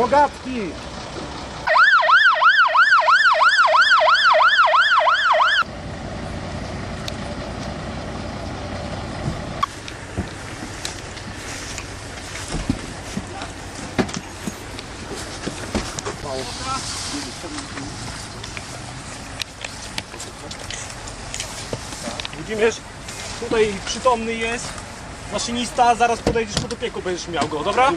Rogatki! Widzimy, tutaj przytomny jest maszynista, zaraz podejdziesz pod opieką, będziesz miał go, dobra?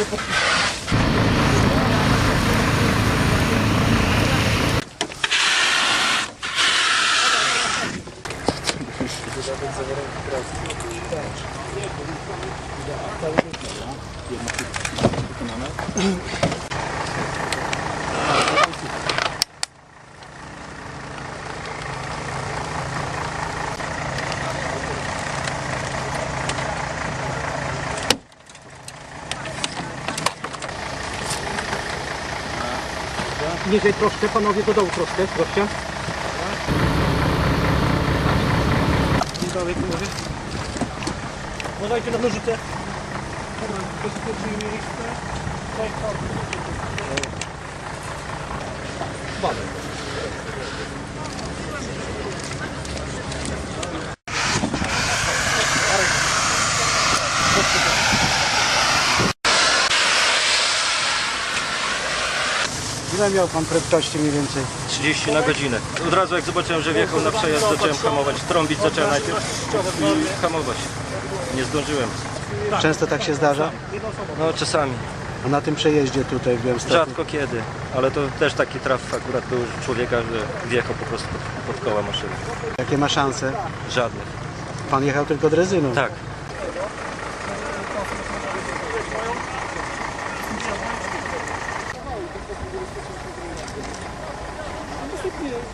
Jednak wykonane. Niżej troszkę, panowie, do dołu troszkę, proszę. Dalej, panowie. Uważajcie na nożyce. Dobra, bezpiecznie miejsce. Ile miał pan prędkości mniej więcej? 30 na godzinę. Od razu jak zobaczyłem, że wjechał na przejazd, zacząłem hamować. Trąbić zacząłem najpierw i hamować. Nie zdążyłem. Często tak się zdarza? No czasami. A na tym przejeździe tutaj w Białymstoku? Rzadko kiedy. Ale to też taki traf akurat był człowieka, że wjechał po prostu pod, pod koła maszyny. Jakie ma szanse? Żadnych. Pan jechał tylko drezyną. Tak. Merci.